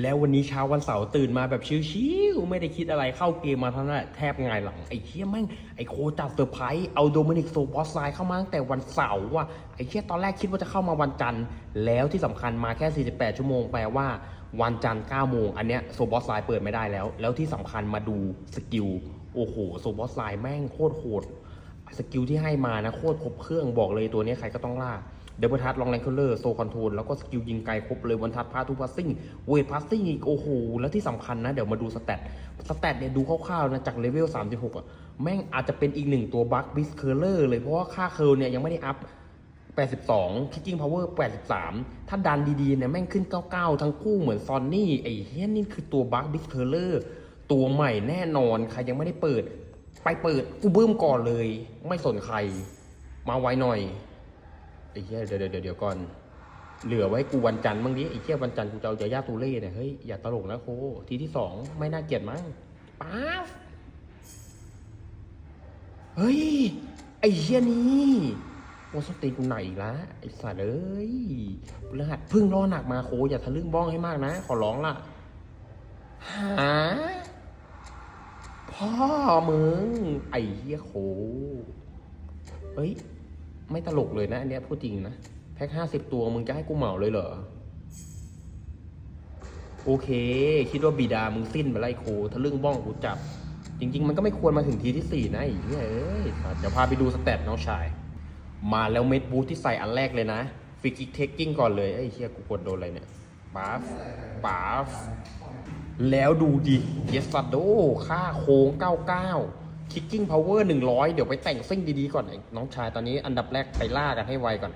แล้ววันนี้เช้าวันเสาร์ตื่นมาแบบชิวๆไม่ได้คิดอะไรเข้าเกมมาเท่านั้นแทบงายหลัง ไอ้เชี่ยแม่งไอ้โคจัดเซอร์ไพรส์เอาโดมินิกโซบอสไลเข้ามาตั้งแต่วันเสาร์ว่ะไอ้เชี่ยตอนแรกคิดว่าจะเข้ามาวันจันทร์ แล้วที่สำคัญมาแค่ 48 ชั่วโมงแปลว่าวันจันทร์9โมงอันเนี้ยโซบอสไลเปิดไม่ได้แล้ว แล้วที่สำคัญมาดูสกิลโอ้โหโซบอสไลแม่งโคตรโหด สกิลที่ให้มานะโคตรครบเครื่องบอกเลยตัวนี้ใครก็ต้องล่าเดบิวทัสลองแรงเคลเลอร์โซคอนโทรลแล้วก็สกิลยิงไกลครบเลยวันทัสพาทูพาสซิ่งเวทพาสซิ่งอีกโอ้โหแล้วที่สำคัญนะ เดี๋ยวมาดูสแตทสแตทเนี่ยดูคร่าวๆนะจากเลเวล 36 อะ แม่งอาจจะเป็นอีกหนึ่งตัวบัคบิสเคลเลอร์เลยเพราะว่าค่าเคิร์เนี่ยยังไม่ได้อัพ 82 Kicking Power 83 ถ้าดันดีๆเนี่ยแม่งขึ้น 99 ทั้งคู่เหมือนซอนนี่ไอ้เฮียนี่คือตัวบัคบิสเคลเลอร์ตัวใหม่แน่นอนใครยังไม่ได้เปิด ไปเปิดกูเบิ้มก่อนเลย ไม่สนใคร มาไว้หน่อยไอ้เหี้ยเดี๋ยวเดี๋ยวเดี๋ยวก่อน เหลือไว้กูวันจันทร์บ้างดิไอ้เหี้ยวันจันทร์กูจะเอายาย่าตูเล่เนี่ยเฮ้ยอย่าตลกนะโคทีที่สองไม่น่าเกลียดมั้งป๊าบเฮ้ยไอ้เหี้ยนี่โอ้สตีนกูไหนละไอ้สัตว์เอ้ยรหัสพึ่งรอหนักมาโคอย่าทะลึ่งบ้องให้มากนะ ขอร้องล่ะหา พ่อมึง ไอ้เหี้ยโคเอ้ย ไม่ตลกเลยนะ อันเนี้ยพูดจริงนะ แพ็คห้าสิบตัวมึงจะให้กูเหมาเลยเหรอ โอเค คิดว่าบิดามึงสิ้นไปไล่โคทะลึ่งบ้องกูจับ จริง ๆ มันก็ไม่ควรมาถึงทีที่สี่นะไอ้เหี้ยเอ้ยเดี๋ยวพาไปดูสเตตน้องชาย มาแล้วเม็ดบูทที่ใส่อันแรกเลยนะ ฟิกิกเทคกิ้งก่อนเลยไอ้เหี้ยกูกดโดนอะไรเนี่ยปาฟปาฟ แล้วดูดิเยสซัดโดค่าโค้ง 99 คิกกิ้งพาวเวอร์ 100 เดี๋ยวไปแต่งซิ่งดีๆ ก่อน น้องชายตอนนี้อันดับแรกไปล่ากันให้ไวก่อน